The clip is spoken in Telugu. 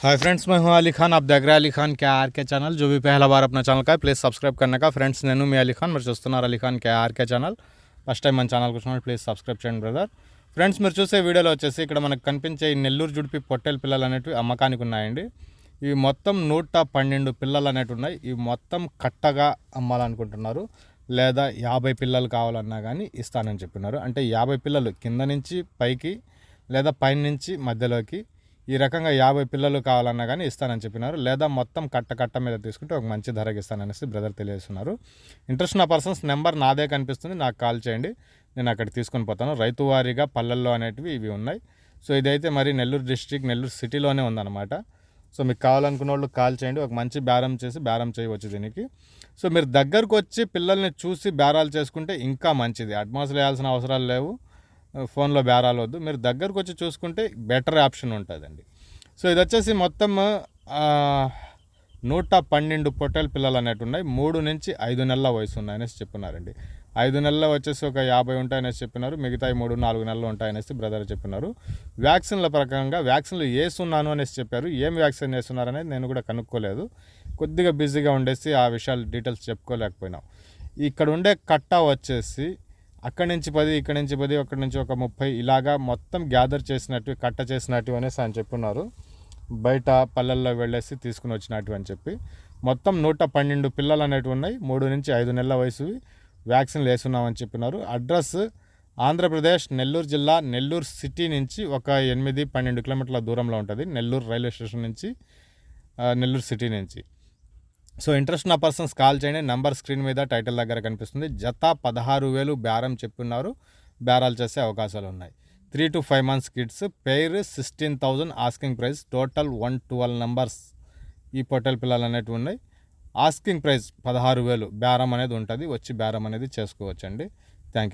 हाय फ्रेंड्स मैं हूं अली खान आप देख रहे हैं अली खान के आर के चैनल जो भी पहला बार अपना ఛానల్ का है ప్లీజ్ సబ్స్క్రైబ్ करने का ఫ్రెండ్స్ నేను మీ అలీ ఖాన్ మీరు చూస్తున్నారు Ali Khan K R K channel first time మన ఛానల్కి వచ్చినప్పుడు ప్లీజ్ సబ్స్క్రైబ్ చేయండి బ్రదర్ ఫ్రెండ్స్ మీరు చూసే వీడియోలో వచ్చేసి ఇక్కడ మనకు కనిపించే ఈ నెల్లూరు జుడిపి పొట్టేల పిల్లలు అనేటివి అమ్మకానికి ఉన్నాయండి ఇవి మొత్తం నూట పన్నెండు పిల్లలు అనేటివి ఉన్నాయి ఇవి మొత్తం కట్టగా అమ్మాలనుకుంటున్నారు లేదా యాభై పిల్లలు కావాలన్నా కానీ ఇస్తానని చెప్పినారు అంటే యాభై పిల్లలు కింద నుంచి పైకి లేదా పైన నుంచి మధ్యలోకి ఈ రకంగా యాభై పిల్లలు కావాలన్నా కానీ ఇస్తానని చెప్పినారు. లేదా మొత్తం కట్ట కట్ట మీద తీసుకుంటే ఒక మంచి ధరకి ఇస్తాననేసి బ్రదర్ తెలియజేస్తున్నారు. ఇంట్రెస్ట్ ఉన్న పర్సన్స్ నెంబర్ నాదే కనిపిస్తుంది. నాకు కాల్ చేయండి. నేను అక్కడ తీసుకొని పోతాను. రైతు వారీగా పల్లెల్లో అనేటివి ఇవి ఉన్నాయి. సో ఇదైతే మరి నెల్లూరు డిస్ట్రిక్ట్ నెల్లూరు సిటీలోనే ఉందన్నమాట. సో మీకు కావాలనుకున్న వాళ్ళు కాల్ చేయండి. ఒక మంచి బేరం చేసి బేరం చేయవచ్చు దీనికి. సో మీరు దగ్గరకు వచ్చి పిల్లల్ని చూసి బేరాలు చేసుకుంటే ఇంకా మంచిది. అడ్వాన్స్ వేయాల్సిన అవసరాలు లేవు. ఫోన్లో బేరాలు వద్దు. మీరు దగ్గరకు వచ్చి చూసుకుంటే బెటర్ ఆప్షన్ ఉంటుందండి. సో ఇది వచ్చేసి మొత్తం నూట పన్నెండు పొట్టేల పిల్లలు అనేవి ఉన్నాయి. మూడు నుంచి ఐదు నెలల వయసు ఉన్నాయనేసి చెప్పినారండి. ఐదు నెలల వచ్చేసి ఒక యాభై ఉంటాయనేసి చెప్పినారు. మిగతా మూడు నాలుగు నెలలు ఉంటాయనేసి బ్రదర్ చెప్పినారు. వ్యాక్సిన్ల ప్రకారంగా వ్యాక్సిన్లు వేస్తున్నాను అనేసి చెప్పారు. ఏం వ్యాక్సిన్ వేస్తున్నారు అనేది నేను కూడా కనుక్కోలేదు. కొద్దిగా బిజీగా ఉండేసి ఆ విషయాలు డీటెయిల్స్ చెప్పుకోలేకపోయినాం. ఇక్కడ ఉండే కట్ట వచ్చేసి అక్కడి నుంచి పది ఇక్కడి నుంచి పది అక్కడి నుంచి ఒక ముప్పై ఇలాగా మొత్తం గ్యాదర్ చేసినట్టు కట్ట చేసినట్టు అనేసి ఆయన చెప్పున్నారు. బయట పల్లెల్లో వెళ్ళేసి తీసుకుని వచ్చినట్టు అని చెప్పి. మొత్తం నూట పన్నెండు పిల్లలు అనేటివి ఉన్నాయి. మూడు నుంచి ఐదు నెలల వయసువి వ్యాక్సిన్లు వేసున్నామని చెప్పినారు. అడ్రస్ ఆంధ్రప్రదేశ్ నెల్లూరు జిల్లా నెల్లూరు సిటీ నుంచి ఒక ఎనిమిది పన్నెండు కిలోమీటర్ల దూరంలో ఉంటుంది. నెల్లూరు రైల్వే స్టేషన్ నుంచి నెల్లూరు సిటీ నుంచి. సో ఇంట్రెస్ట్ ఉన్న పర్సన్స్ కాల్ చేయండి. నంబర్ స్క్రీన్ మీద టైటిల్ దగ్గర కనిపిస్తుంది. జత పదహారు వేలు బేరం చెప్పున్నారు. బేరాలు చేసే అవకాశాలు ఉన్నాయి. Three to five months kids pair sixteen thousand asking price. Total one twelve numbers ఈ పొట్టెల్ పిల్లలు అనేటివి ఉన్నాయి. ఆస్కింగ్ ప్రైస్ పదహారు వేలు బేరం అనేది ఉంటుంది. వచ్చి బేరం అనేది చేసుకోవచ్చండి. Thank you